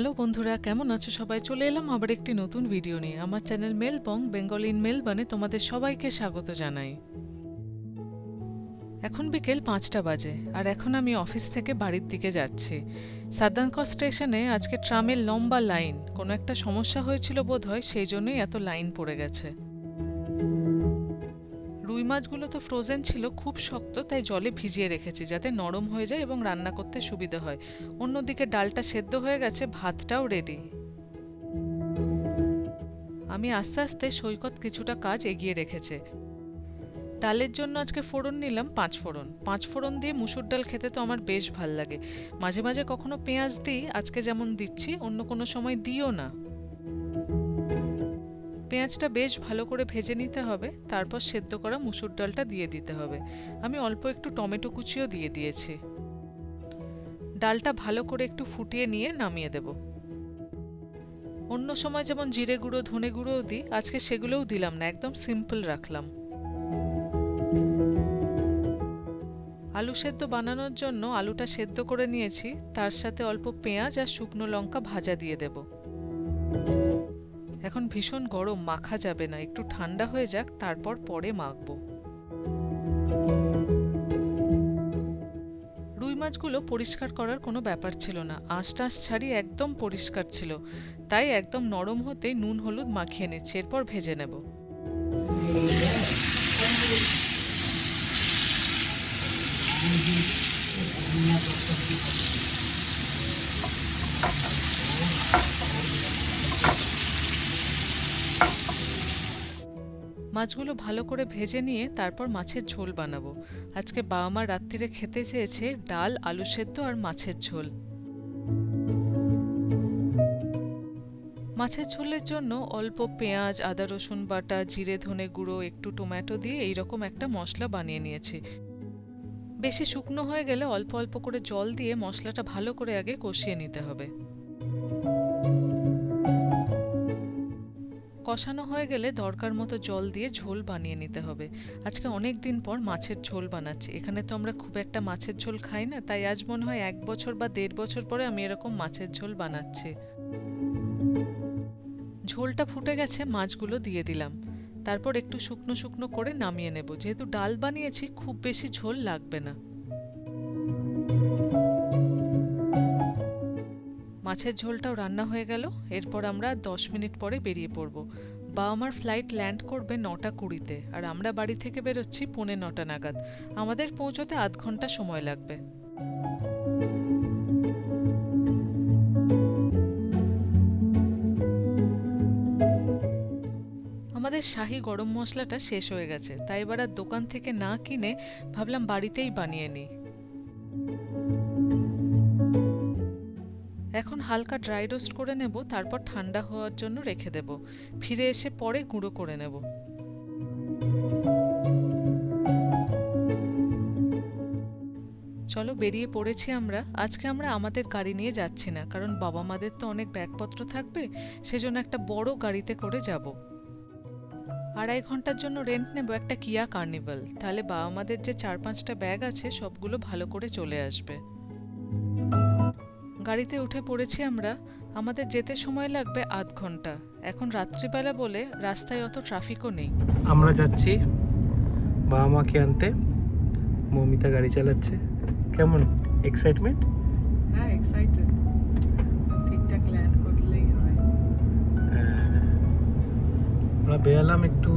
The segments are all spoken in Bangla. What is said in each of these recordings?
হ্যালো বন্ধুরা, কেমন আছো সবাই? চলে এলাম আবার একটি নতুন ভিডিও নিয়ে। আমার চ্যানেল মেলবং বেঙ্গল ইন মেলবানে তোমাদের সবাইকে স্বাগত জানাই। এখন বিকেল পাঁচটা বাজে আর এখন আমি অফিস থেকে বাড়ির দিকে যাচ্ছি। সাদ্দানক স্টেশনে আজকে ট্রামের লম্বা লাইন কোনো একটা সমস্যা হয়েছিল বোধ হয় সেই জন্যই এত লাইন পড়ে গেছে। রুই মাছগুলো তো ফ্রোজেন ছিল, খুব শক্ত, তাই জলে ভিজিয়ে রেখেছি যাতে নরম হয়ে যায় এবং রান্না করতে সুবিধা হয়। অন্যদিকে ডালটা সেদ্ধ হয়ে গেছে, ভাতটাও রেডি আমি আস্তে আস্তে সৈকত কিছুটা কাজ এগিয়ে রেখেছে। ডালের জন্য আজকে ফোড়ন নিলাম, পাঁচ ফোড়ন। পাঁচ ফোড়ন দিয়ে মুসুর ডাল খেতে তো আমার বেশ ভালো লাগে। মাঝে মাঝে কখনো পেঁয়াজ দিই, আজকে যেমন দিচ্ছি, অন্য কোনো সময় দিও না। পেঁয়াজটা বেশ ভালো করে ভেজে নিতে হবে, তারপর সেদ্ধ করা মুসুর ডালটা দিয়ে দিতে হবে। আমি অল্প একটু টমেটো কুচিও দিয়ে দিয়েছি। ডালটা ভালো করে একটু ফুটিয়ে নিয়ে নামিয়ে দেব। অন্য সময় যেমন জিরে গুঁড়ো, ধনে গুঁড়োও দিই, আজকে সেগুলোও দিলাম না, একদম সিম্পল রাখলাম। আলু সেদ্ধ বানানোর জন্য আলুটা সেদ্ধ করে নিয়েছি, তার সাথে অল্প পেঁয়াজ আর শুকনো লঙ্কা ভাজা দিয়ে দেবো। এখন ভীষণ গরম, মাখা যাবে না। একটু ঠান্ডা হয়ে যাক, তারপর পরে মাখবো। রুই মাছগুলো পরিষ্কার করার কোনো ব্যাপার ছিল না। আঁশ টাঁশ ছাড়িয়ে একদম পরিষ্কার ছিল। তাই একদম নরম হতেই নুন, হলুদ মাখিয়ে নিচ্ছি, এরপর ভেজে নেব। মাছগুলো ভালো করে ভেজে নিয়ে তারপর মাছের ঝোল বানাবো। আজকে বাবা মা রাত্রিরে খেতে চেয়েছে ডাল, আলু সেদ্ধ আর মাছের ঝোল। মাছের ঝোলের জন্য অল্প পেঁয়াজ, আদা, রসুন বাটা, জিরে, ধনে গুঁড়ো, একটু টমেটো দিয়ে এইরকম একটা মশলা বানিয়ে নিয়েছি। বেশি শুকনো হয়ে গেলে অল্প অল্প করে জল দিয়ে মশলাটা ভালো করে আগে কষিয়ে নিতে হবে। কষানো হয়ে গেলে দরকার মতো জল দিয়ে ঝোল বানিয়ে নিতে হবে। আজকে অনেক দিন পর মাছের ঝোল বানাচ্ছি। এখানে তো আমরা খুব একটা মাছের ঝোল খাই না, তাই আজ মনে হয় এক বছর বা দেড় বছর পরে আমি এরকম মাছের ঝোল বানাচ্ছি। ঝোলটা ফুটে গেছে, মাছগুলো দিয়ে দিলাম। তারপর একটু শুকনো শুকনো করে নামিয়ে নেব। যেহেতু ডাল বানিয়েছি, খুব বেশি ঝোল লাগবে না। মাছের ঝোলটাও রান্না হয়ে গেল। এরপর আমরা দশ মিনিট পরে বেরিয়ে পড়ব। বা আমার ফ্লাইট ল্যান্ড করবে নটা কুড়িতে আর আমরা বাড়ি থেকে বেরোচ্ছি পৌনে নটা নাগাদ। আমাদের পৌঁছতে আধ ঘণ্টা সময় লাগবে। আমাদের শাহি গরম মশলাটা শেষ হয়ে গেছে। তাই এবার আর দোকান থেকে না কিনে ভাবলাম বাড়িতেই বানিয়ে নিই। এখন হালকা ড্রাই রোস্ট করে নেব, তারপর ঠান্ডা হওয়ার জন্য রেখে দেব। ফিরে এসে পরে গুঁড়ো করে নেব। চলো বেরিয়ে পড়েছি আমরা। আজকে আমরা আমাদের গাড়ি নিয়ে যাচ্ছি না, কারণ বাবা মাদের তো অনেক ব্যাগপত্র থাকবে, সেজন্য একটা বড় গাড়িতে করে যাব। আড়াই ঘণ্টার জন্য রেন্ট নেব একটা কিয়া কার্নিভাল তাহলে বাবা মাদের যে চার পাঁচটা ব্যাগ আছে, সবগুলো ভালো করে চলে আসবে। গাড়িতে উঠে পড়েছি আমরা আমাদের যেতে সময় লাগবে আধ ঘণ্টা। এখন রাত্রিবেলা বলে রাস্তায় অত ট্রাফিকও নেই। আমরা যাচ্ছি বাবা মাকে আনতে। মৌমিতা গাড়ি চালাচ্ছে। কেমন? এক্সাইটমেন্ট হ্যাঁ এক্সাইটেড ঠিকঠাক ল্যান্ড করলেই হয়। আমরা বেরালাম একটু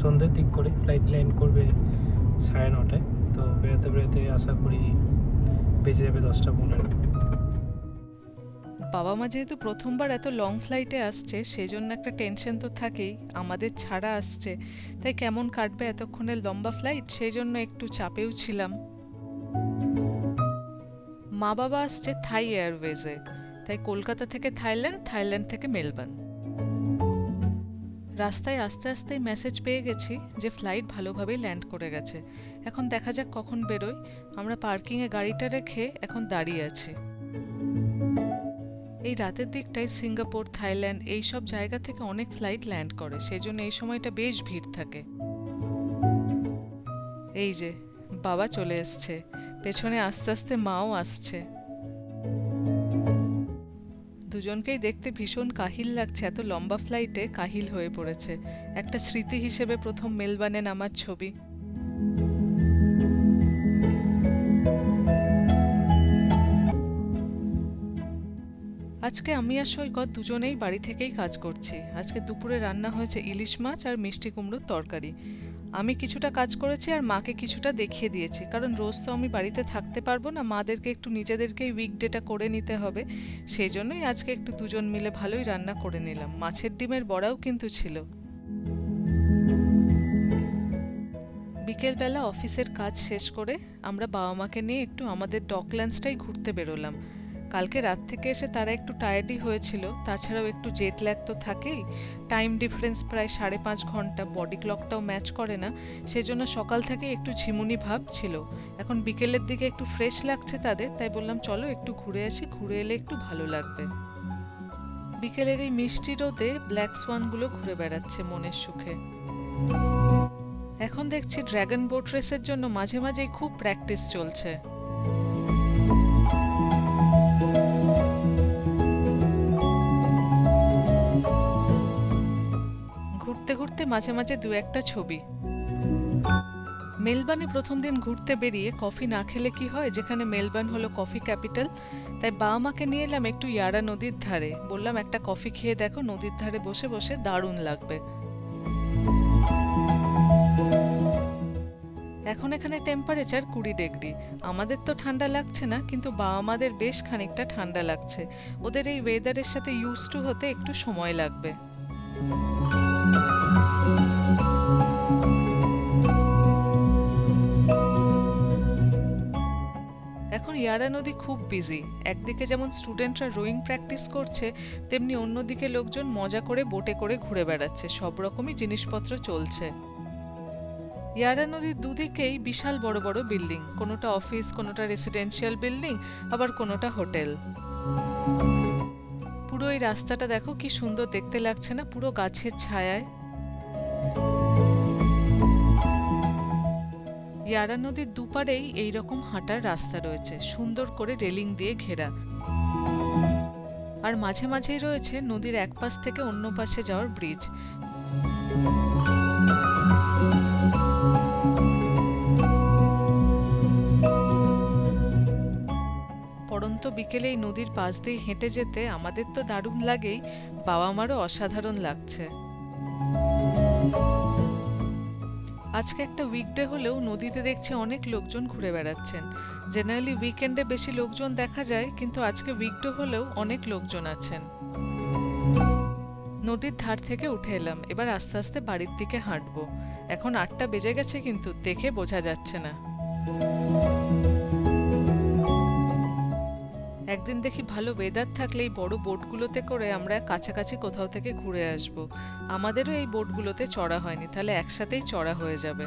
সন্ধ্যের দিক করে ফ্লাইট ল্যান্ড করবে সাড়ে নটায়। তো বেরোতে বেরোতে আশা করি বেজে যাবে দশটা পনেরো। বাবা মা যেহেতু প্রথমবার এত লং ফ্লাইটে আসছে, সেজন্য একটা টেনশন তো থাকেই, আমাদের ছাড়া আসছে। তাই কেমন কাটবে এতক্ষণের লম্বা ফ্লাইট সেই জন্য একটু চাপেও ছিলাম। মা বাবা আসছে থাই এয়ারওয়েজে তাই কলকাতা থেকে থাইল্যান্ড থাইল্যান্ড থেকে মেলবার্ন রাস্তায় আস্তে আস্তেই মেসেজ পেয়ে গেছি যে ফ্লাইট ভালোভাবেই ল্যান্ড করে গেছে। এখন দেখা যাক কখন বেরোয়। আমরা পার্কিংয়ে গাড়িটা রেখে এখন দাঁড়িয়ে আছি। এই রাতের দিকটায় সিঙ্গাপুর, থাইল্যান্ড এই সব জায়গা থেকে অনেক ফ্লাইট ল্যান্ড করে সেই জন্য এই সময়টা বেশ ভিড় থাকে। এই যে, বাবা চলে এসছে। পেছনে আস্তে আস্তে মাও আসছে। দুজনকেই দেখতে ভীষণ কাহিল লাগছে, এত লম্বা ফ্লাইটে কাহিল হয়ে পড়েছে। একটা স্মৃতি হিসেবে প্রথম মেলবানে নামার ছবি। আজকে আমি আর সৈকত দুজনেই বাড়ি থেকেই কাজ করছি। আজকে দুপুরে রান্না হয়েছে ইলিশ মাছ আর মিষ্টি কুমড়োর তরকারি। আমি কিছুটা কাজ করেছি আর মাকে কিছুটা দেখিয়ে দিয়েছি। কারণ রোজ তো আমি বাড়িতে থাকতে পারব না, মাদেরকে একটু নিজেদেরকেই উইকডেটা করে নিতে হবে। সেই জন্যই আজকে একটু দুজন মিলে ভালোই রান্না করে নিলাম। মাছের ডিমের বড়াও কিন্তু ছিল। বিকেলবেলা অফিসের কাজ শেষ করে আমরা বাবা মাকে নিয়ে একটু আমাদের ডকল্যান্ডসটাই ঘুরতে বেরোলাম। কালকে রাত থেকে এসে তারা একটু টায়ার্ডই হয়েছিল, তাছাড়াও একটু জেট ল্যাগ তো থাকেই। টাইম ডিফারেন্স প্রায় সাড়ে পাঁচ ঘণ্টা বডি ক্লকটাও ম্যাচ করে না, সেজন্য সকাল থেকে একটু ঝিমুনি ভাব ছিল। এখন বিকেলের দিকে একটু ফ্রেশ লাগছে তাদের, তাই বললাম, চলো একটু ঘুরে আসি, ঘুরে এলে একটু ভালো লাগবে। বিকেলের এই মিষ্টি রোদে ব্ল্যাক সোয়ানগুলো ঘুরে বেড়াচ্ছে মনের সুখে। এখন দেখছি ড্র্যাগন বোট রেসের জন্য মাঝে মাঝেই খুব প্র্যাকটিস চলছে। ঘুরতে মাঝে মাঝে দু একটা ছবি। মেলবার্নে প্রথম দিন ঘুরতে বেরিয়ে কফি না খেলে কি হয়? যেখানে মেলবার্ন হলো কফি ক্যাপিটাল। তাই বাবা মাকে নিয়ে এলাম একটু ইয়ারা নদীর ধারে। বললাম, একটা কফি খেয়ে দেখো, নদীর ধারে বসে বসে দারুণ লাগবে। এখন এখানে টেম্পারেচার কুড়ি ডিগ্রি আমাদের তো ঠান্ডা লাগছে না, কিন্তু বাবা মাদের বেশ খানিকটা ঠান্ডা লাগছে। ওদের এই ওয়েদারের সাথে ইউজ টু হতে একটু সময় লাগবে। ইয়ারা নদী খুব বিজি একদিকে যেমন স্টুডেন্টরা রোয়িং প্র্যাকটিস করছে, তেমনি অন্যদিকে লোকজন মজা করে বোটে করে ঘুরে বেড়াচ্ছে, সব রকমই জিনিসপত্র চলছে। ইয়ারা নদীর দুদিকেই বিশাল বড় বড় বিল্ডিং কোনোটা অফিস কোনোটা রেসিডেন্সিয়াল বিল্ডিং আবার কোনোটা হোটেল পুরো এই রাস্তাটা দেখো কি সুন্দর দেখতে লাগছে না, পুরো গাছের ছায়ায়। ইয়ারা নদীর দুপারেই এই রকম হাঁটার রাস্তা রয়েছে, সুন্দর করে রেলিং দিয়ে ঘেরা। আর মাঝে মাঝেই রয়েছে নদীর এক পাশ থেকে অন্য পাশে যাওয়ার ব্রিজ। পড়ন্ত বিকেলে এই নদীর পাশ দিয়ে হেঁটে যেতে আমাদের তো দারুণ লাগেই বাবা মারও অসাধারণ লাগছে। আজকে একটা উইকডে হলেও নদীতে দেখছি অনেক লোকজন ঘুরে বেড়াচ্ছেন। জেনারেলি উইকেন্ডে বেশি লোকজন দেখা যায়, কিন্তু আজকে উইকডে হলেও অনেক লোকজন আছেন। নদীর ধার থেকে উঠে এলাম, এবার আস্তে আস্তে বাড়ির দিকে হাঁটবো। এখন আটটা বেজে গেছে কিন্তু দেখে বোঝা যাচ্ছে না। একদিন দেখি ভালো ওয়েদার থাকলে এই বড় বোটগুলোতে করে আমরা কাছাকাছি কোথাও থেকে ঘুরে আসব। আমাদেরও এই বোটগুলোতে চড়া হয়নি, তাহলে একসাথেই চড়া হয়ে যাবে।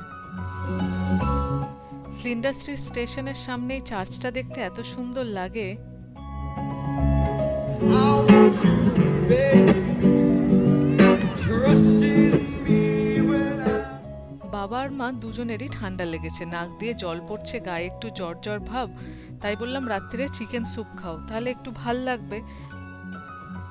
ফ্লিন্ডাস্ট্রি স্টেশনের সামনে এই চার্চটা দেখতে এত সুন্দর লাগে। বাবা আর মা দুজনেরই ঠান্ডা লেগেছে, নাক দিয়ে জল পড়ছে, গায়ে একটু জ্বর জ্বর ভাব। তাই বললাম রাত্রিরে চিকেন স্যুপ খাও, তাহলে একটু ভালো লাগবে।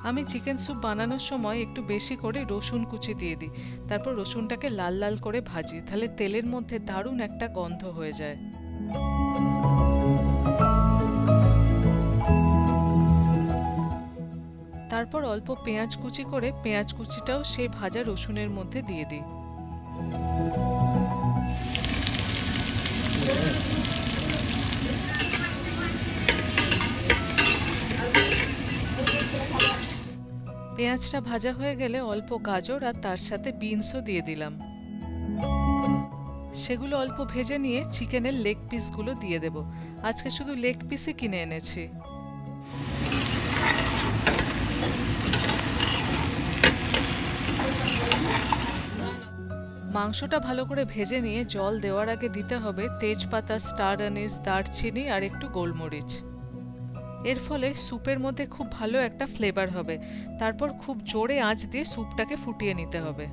আমি চিকেন স্যুপ বানানোর সময় একটু বেশি করে রসুন কুচি দিয়ে দিই, তারপর রসুনটাকে লাল লাল করে ভাজি, তাহলে তেলের মধ্যে দারুণ একটা গন্ধ হয়ে যায়। তারপর অল্প পেঁয়াজ কুচি করে, পেঁয়াজ কুচিটাও সেই ভাজা রসুনের মধ্যে দিয়ে দিই। পেঁয়াজটা ভাজা হয়ে গেলে অল্প গাজর আর তার সাথে বিনসও দিয়ে দিলাম। সেগুলো অল্প ভেজে নিয়ে চিকেনের লেগ পিসগুলো দিয়ে দেব। আজকে শুধু লেগ পিসই কিনে এনেছি। মাংসটা ভালো করে ভেজে নিয়ে জল দেওয়ার আগে দিতে হবে তেজপাতা, স্টার আনিস, দারচিনি আর একটু গোলমরিচ। এর ফলে স্যুপের মধ্যে খুব ভালো একটা ফ্লেভার হবে। তারপর খুব জোরে আঁচ দিয়ে স্যুপটাকে ফুটিয়ে নিতে হবে।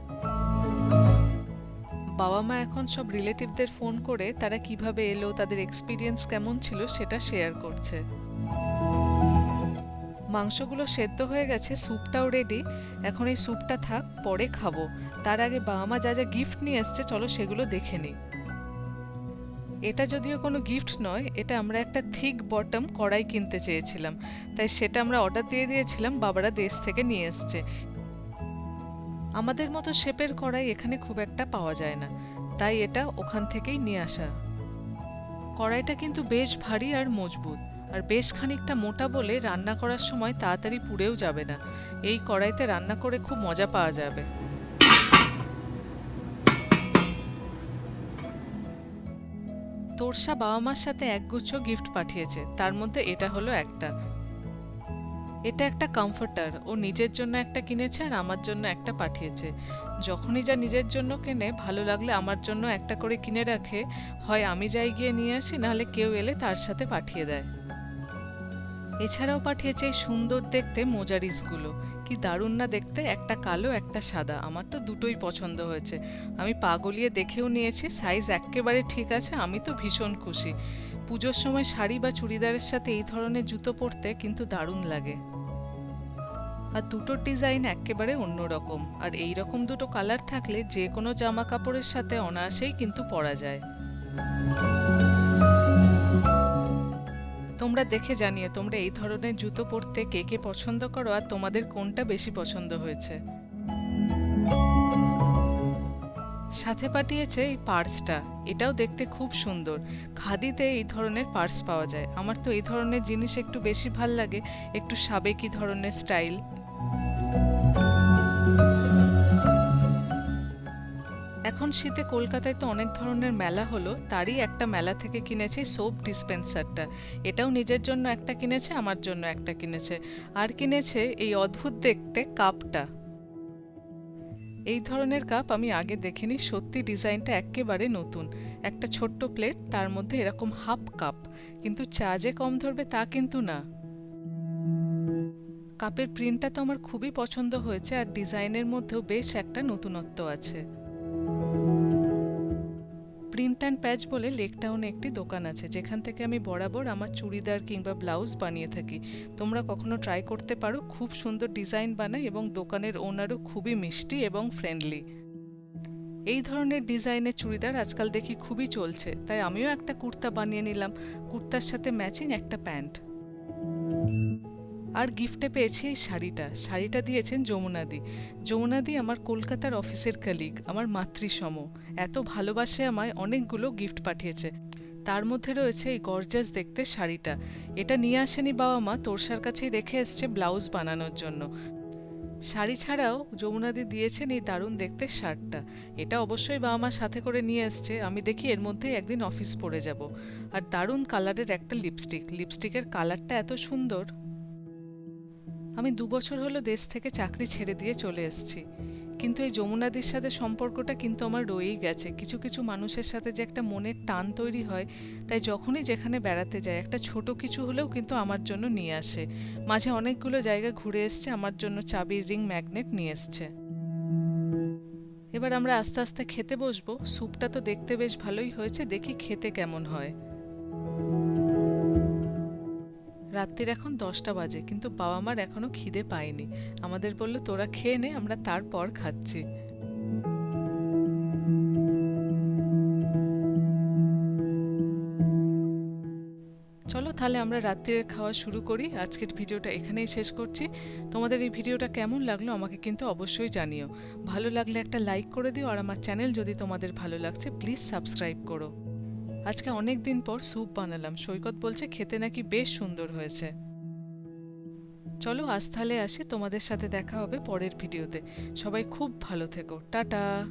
বাবা মা এখন সব রিলেটিভদের ফোন করে তারা কীভাবে এলো, তাদের এক্সপিরিয়েন্স কেমন ছিল সেটা শেয়ার করছে। মাংসগুলো সেদ্ধ হয়ে গেছে স্যুপটাও রেডি এখন এই স্যুপটা থাক, পরে খাব। তার আগে বাবা মা যা যা গিফট নিয়ে এসছে, চলো সেগুলো দেখে নিই এটা যদিও কোনো গিফট নয়, এটা আমরা একটা থিক বটম কড়াই কিনতে চেয়েছিলাম। তাই সেটা আমরা অর্ডার দিয়ে দিয়েছিলাম, বাবারা দেশ থেকে নিয়ে এসছে। আমাদের মতো শেপের কড়াই এখানে খুব একটা পাওয়া যায় না। তাই এটা ওখান থেকেই নিয়ে আসা। কড়াইটা কিন্তু বেশ ভারী আর মজবুত। আর বেশ খানিকটা মোটা বলে রান্না করার সময় তাড়াতাড়ি পুড়েও যাবে না। এই কড়াইতে রান্না করে খুব মজা পাওয়া যাবে। তোরসা বাবা মার সাথে একগুচ্ছ গিফট পাঠিয়েছে। তার মধ্যে এটা হলো একটা। এটা একটা কমফোর্টার ও নিজের জন্য একটা কিনেছে আর আমার জন্য একটা পাঠিয়েছে। যখনই যা নিজের জন্য কেনে, ভালো লাগলে আমার জন্য একটা করে কিনে রাখে। হয় আমি যাই গিয়ে নিয়ে আসি, নাহলে কেউ এলে তার সাথে পাঠিয়ে দেয়। এছাড়াও পাঠিয়েছে সুন্দর দেখতে মোজারিসগুলো কি দারুণ না দেখতে? একটা কালো, একটা সাদা। আমার তো দুটোই পছন্দ হয়েছে। আমি পা গলিয়ে দেখেও নিয়েছি সাইজ একেবারে ঠিক আছে, আমি তো ভীষণ খুশি। পুজোর সময় শাড়ি বা চুড়িদারের সাথে এই ধরনের জুতো পরতে কিন্তু দারুণ লাগে। আর দুটোর ডিজাইন একেবারে অন্যরকম। আর এই রকম দুটো কালার থাকলে যে কোনো জামা কাপড়ের সাথে অনায়াসেই কিন্তু পরা যায়। তোমরা দেখে জানিও, তোমরা এই ধরনের জুতো পরতে কে কে পছন্দ করো আর তোমাদের কোনটা বেশি পছন্দ হয়েছে। সাথে পাঠিয়েছে এই পার্সটা। এটাও দেখতে খুব সুন্দর। খাদিতে এই ধরনের পার্স পাওয়া যায়। আমার তো এই ধরনের জিনিস একটু বেশি ভালো লাগে, একটু সাবেকি ধরনের স্টাইল। এখন শীতে কলকাতায় তো অনেক ধরনের মেলা হলো, তারই একটা মেলা থেকে কিনেছে সোপ ডিসপেন্সারটা। এটাও নিজের জন্য একটা কিনেছে, আমার জন্য একটা কিনেছে। আর কিনেছে এই অদ্ভুত দেখতে কাপটা। এই ধরনের কাপ আমি আগে দেখিনি, সত্যি ডিজাইনটা একেবারে নতুন। একটা ছোট্ট প্লেট, তার মধ্যে এরকম হাফ কাপ। কিন্তু চা যে কম ধরবে তা কিন্তু না। কাপের প্রিন্টটা তো আমার খুবই পছন্দ হয়েছে, আর ডিজাইনের মধ্যেও বেশ একটা নতুনত্ব আছে। প্রিন্ট অ্যান্ড প্যাচ বলে লেকটাউনে একটি দোকান আছে, যেখান থেকে আমি বরাবর আমার চুড়িদার কিংবা ব্লাউজ বানিয়ে থাকি। তোমরা কখনো ট্রাই করতে পারো, খুব সুন্দর ডিজাইন বানায় এবং দোকানের ওনারও খুবই মিষ্টি এবং ফ্রেন্ডলি। এই ধরনের ডিজাইনের চুড়িদার আজকাল দেখি খুবই চলছে, তাই আমিও একটা কুর্তা বানিয়ে নিলাম। কুর্তার সাথে ম্যাচিং একটা প্যান্ট। আর গিফটে পেয়েছি এই শাড়িটা। শাড়িটা দিয়েছেন যমুনাদি যমুনাদি আমার কলকাতার অফিসের কালিগ আমার মাতৃসম। এত ভালোবাসে আমায় অনেকগুলো গিফট পাঠিয়েছে। তার মধ্যে রয়েছে এই গর্জাস দেখতে শাড়িটা। এটা নিয়ে আসেনি বাবা মা, তোরসার কাছেই রেখে এসছে ব্লাউজ বানানোর জন্য। শাড়ি ছাড়াও যমুনাদি দিয়েছেন এই দারুণ দেখতে শার্টটা। এটা অবশ্যই বাবা মা সাথে করে নিয়ে এসছে আমি দেখি এর মধ্যেই একদিন অফিস পরে যাব। আর দারুণ কালারের একটা লিপস্টিক লিপস্টিকের কালারটা এত সুন্দর। আমি দু বছর হলো দেশ থেকে চাকরি ছেড়ে দিয়ে চলে এসেছি। কিন্তু এই যমুনাদির সাথে সম্পর্কটা কিন্তু আমার রয়েই গেছে। কিছু কিছু মানুষের সাথে যে একটা মনের টান তৈরি হয়, তাই যখনই যেখানে বেড়াতে যায় একটা ছোট কিছু হলেও কিন্তু আমার জন্য নিয়ে আসে। মাঝে অনেকগুলো জায়গা ঘুরে এসছে, আমার জন্য চাবির রিং ম্যাগনেট নিয়ে এসছে। এবার আমরা আস্তে আস্তে খেতে বসবো। স্যুপটা তো দেখতে বেশ ভালোই হয়েছে, দেখি খেতে কেমন হয়। রাত্রির এখন দশটা বাজে, কিন্তু বাবা মার এখনও খিদে পায়নি। আমাদের বলল, তোরা খেয়ে নে, আমরা তারপর খাচ্ছি। চলো তাহলে আমরা রাত্রির খাওয়া শুরু করি। আজকের ভিডিওটা এখানেই শেষ করছি। তোমাদের এই ভিডিওটা কেমন লাগল আমাকে কিন্তু অবশ্যই জানিও। ভালো লাগলে একটা লাইক করে দিও, আর আমার চ্যানেল যদি তোমাদের ভালো লাগছে, প্লিজ সাবস্ক্রাইব করো। আজকে অনেক দিন পর স্যুপ বানালাম। সৈকত বলছে খেতে নাকি বেশ সুন্দর হয়েছে। চলো আজ তাহলে আসি, তোমাদের সাথে দেখা হবে পরের ভিডিওতে। সবাই খুব ভালো থেকো। টাটা।